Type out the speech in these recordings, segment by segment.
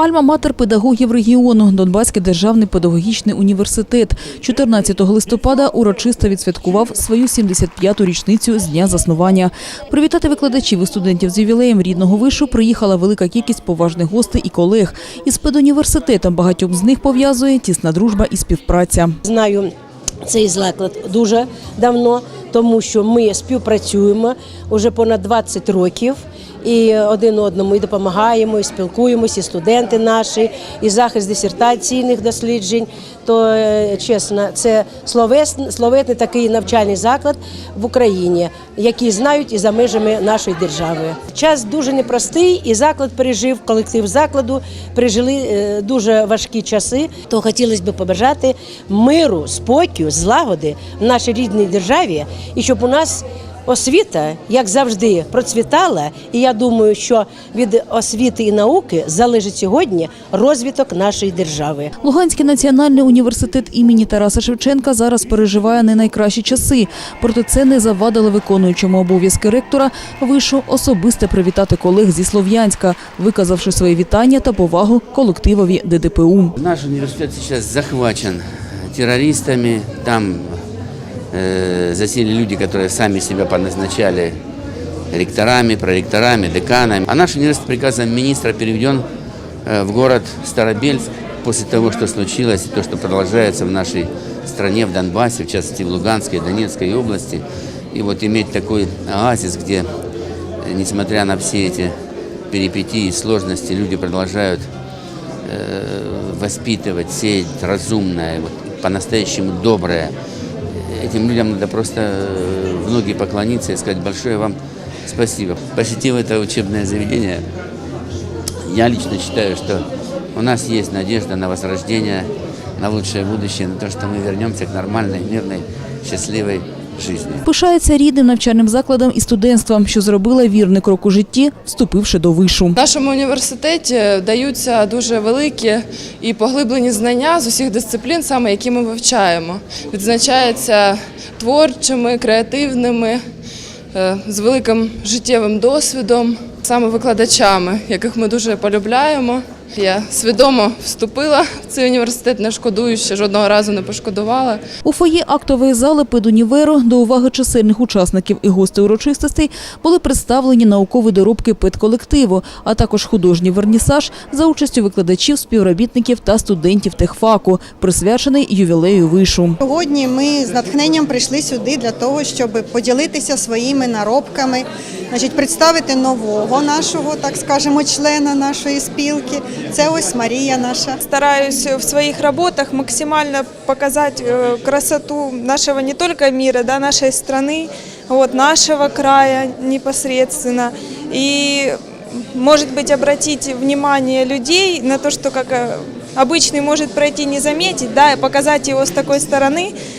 Альма-матер педагогів регіону Донбаський державний педагогічний університет 14 листопада урочисто відсвяткував свою 75-ту річницю з дня заснування. Привітати викладачів і студентів з ювілеєм рідного вишу приїхала велика кількість поважних гостей і колег. Із педуніверситетом багатьох з них пов'язує тісна дружба і співпраця. Знаю цей заклад дуже давно, тому що ми співпрацюємо вже понад 20 років. І один одному і допомагаємо, і спілкуємося, і студенти наші, і захист дисертаційних досліджень. То е, чесно, це словесний, словетний такий навчальний заклад в Україні, який знають і за межами нашої держави. Час дуже непростий, і заклад пережив колектив закладу, пережили е, дуже важкі часи. То хотілося б побажати миру, спокою, злагоди в нашій рідній державі, і щоб у нас освіта, як завжди, процвітала. І я думаю, що від освіти і науки залежить сьогодні розвиток нашої держави. Луганський національний університет імені Тараса Шевченка зараз переживає не найкращі часи. Проте це не завадило виконуючому обов'язки ректора вишу особисто привітати колег зі Слов'янська, виказавши свої вітання та повагу колективові ДДПУ. Наш университет сейчас захвачен террористами. Там засели люди, которые сами себя поназначали ректорами, проректорами, деканами. А наш университет приказом министра переведен э, в город Старобельск после того, что случилось, и то, что продолжается в нашей стране, в Донбассе, в частности в Луганской Донецкой области. И вот иметь такой оазис, где, э, несмотря на все эти перипетии и сложности, люди продолжают э, воспитывать, сеять разумное, вот, по-настоящему доброе. Этим людям надо просто э, в ноги поклониться и сказать большое вам спасибо. Посетив это учебное заведение, я лично считаю, что у нас есть надежда на возрождение, на лучшее будущее, на то, что мы вернемся к нормальной, мирной, счастливой жизни. Пишається рідним навчальним закладом і студентством, що зробила вірний крок у житті, вступивши до вишу. В нашому університеті даються дуже великі і поглиблені знання з усіх дисциплін, саме які ми вивчаємо. Відзначається творчими, креативними, е, з великим життєвим досвідом, саме викладачами, яких ми дуже полюбляємо. Я свідомо вступила в цей університет, не шкодую, ще жодного разу не пошкодувала. У фоє актової зали педуніверу до уваги чисельних учасників і гостей урочистостей були представлені наукові доробки педколективу, а також художній вернісаж за участю викладачів, співробітників та студентів техфаку, присвячений ювілею вишу. Сьогодні ми з натхненням прийшли сюди для того, щоб поділитися своїми наробками, значить, представити нового нашого, так скажемо, члена нашої спілки. Це ось Марія наша. стараюсь в своих работах максимально показать э, красоту нашего не только мира, да, нашей страны, вот, нашего края непосредственно. И, может быть, обратить внимание людей на то, что как э, обычный может пройти не заметить, да, и показать его с такой стороны, э,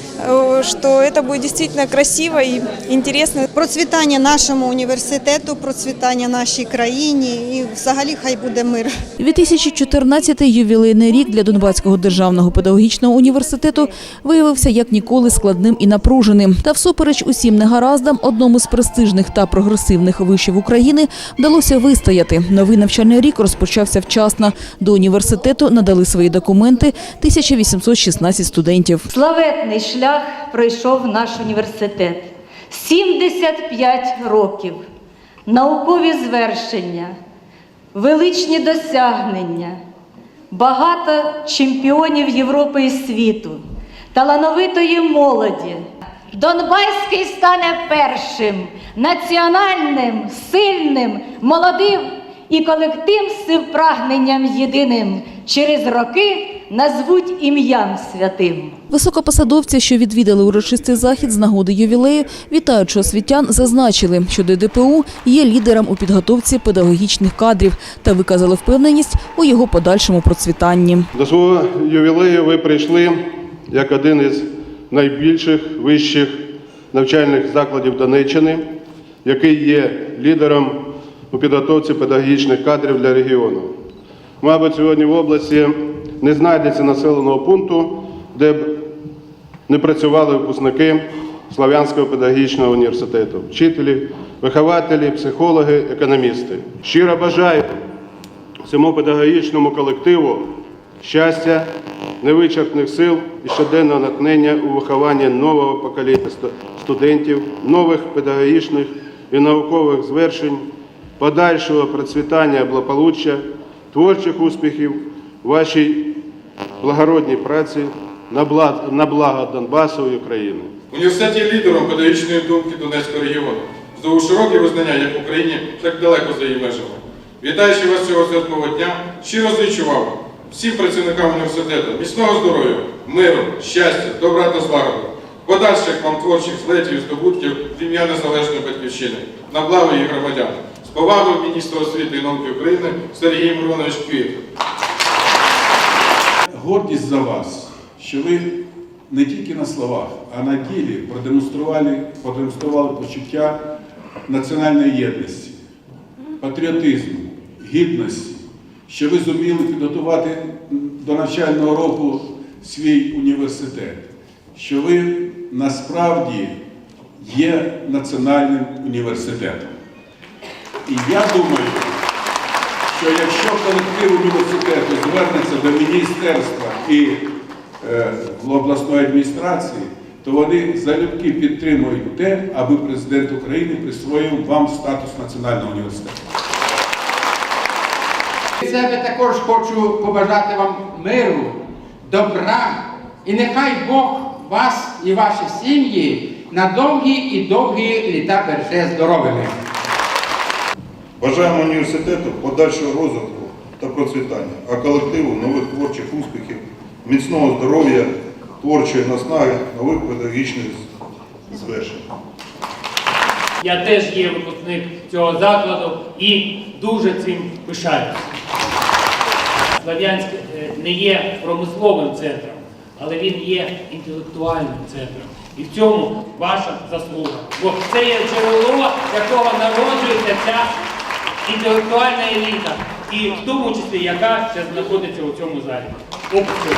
что это будет действительно красиво и интересно. Процвітання нашому університету, процвітання нашій країні і взагалі хай буде мир. 2014 ювілейний рік для Донбаського державного педагогічного університету виявився як ніколи складним і напруженим. Та всупереч усім негараздам, одному з престижних та прогресивних вишів України вдалося вистояти. Новий навчальний рік розпочався вчасно. До університету надали свої документи 1816 студентів. Славетний шлях пройшов наш університет. 75 років, наукові звершення, величні досягнення, багато чемпіонів Європи і світу, талановитої молоді. Донбаський стане першим, національним, сильним, молодим і колектив з прагненням єдиним. Через роки назвуть ім'ям святим. Високопосадовці, що відвідали урочистий захід з нагоди ювілею, вітаючи освітян, зазначили, що ДДПУ є лідером у підготовці педагогічних кадрів та виказали впевненість у його подальшому процвітанні. До свого ювілею ви прийшли як один із найбільших вищих навчальних закладів Донеччини, який є лідером у підготовці педагогічних кадрів для регіону. Мабуть, сьогодні в області не знайдеться населеного пункту, де б не працювали випускники Слав'янського педагогічного університету, вчителі, вихователі, психологи, економісти. Щиро бажаю цьому педагогічному колективу щастя, невичерпних сил і щоденного натхнення у вихованні нового покоління студентів, нових педагогічних і наукових звершень, подальшого процвітання благополуччя, творчих успіхів вашій благородній праці на благо, Донбасу і України. Університет є лідером педагогічної думки Донецького регіону. Здобув широке визнання як в Україні, так далеко за її межами. Вітаючи вас цього святкового дня, щиро зичу вам, всім працівникам університету, міцного здоров'я, миру, щастя, добра та злагоди, подальших вам творчих злетів і здобутків в ім'я незалежної батьківщини, на благо її громадян. З повагою міністра освіти і науки України Сергій Миронович Квіт. Гордість за вас, що ви не тільки на словах, а на ділі продемонстрували, продемонстрували почуття національної єдності, патріотизму, гідності, що ви зуміли підготувати до навчального року свій університет, що ви насправді є національним університетом. І я думаю, що якщо колектив університету звернеться до міністерства і е, обласної адміністрації, то вони залюбки підтримують те, аби президент України присвоїв вам статус національного університету. Від себе також хочу побажати вам миру, добра і нехай Бог вас і ваші сім'ї на довгі і довгі літа береже здоровими. Бажаємо університету подальшого розвитку та процвітання, а колективу нових творчих успіхів, міцного здоров'я, творчої наснаги, нових педагогічних звершень. Я теж є випускник цього закладу і дуже цим пишаюся. Слов'янськ е, не є промисловим центром, але він є інтелектуальним центром. І в цьому ваша заслуга. Бо це є джерело, якого народжується ця інтелектуальна еліта, і в тому числі яка ще знаходиться у цьому залі. Оплески.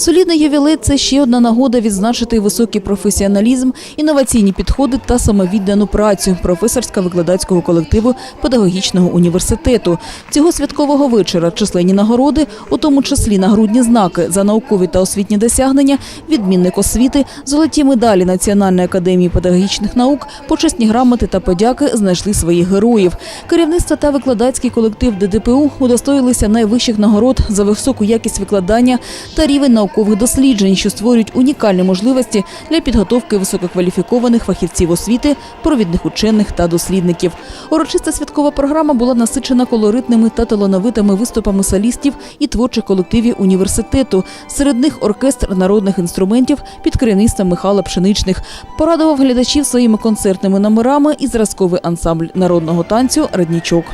Солідний ювілей – це ще одна нагода відзначити високий професіоналізм, інноваційні підходи та самовіддану працю професорсько-викладацького колективу педагогічного університету. Цього святкового вечора численні нагороди, у тому числі нагрудні знаки за наукові та освітні досягнення, відмінник освіти, золоті медалі Національної академії педагогічних наук, почесні грамоти та подяки знайшли своїх героїв. Керівництво та викладацький колектив ДДПУ удостоїлися найвищих нагород за високу якість викладання та рівень наукових досліджень, що створюють унікальні можливості для підготовки висококваліфікованих фахівців освіти, провідних учених та дослідників. Урочиста святкова програма була насичена колоритними та талановитими виступами солістів і творчих колективів університету. Серед них оркестр народних інструментів під керівництвом Михайла Пшеничних порадував глядачів своїми концертними номерами і зразковий ансамбль народного танцю Раднічок.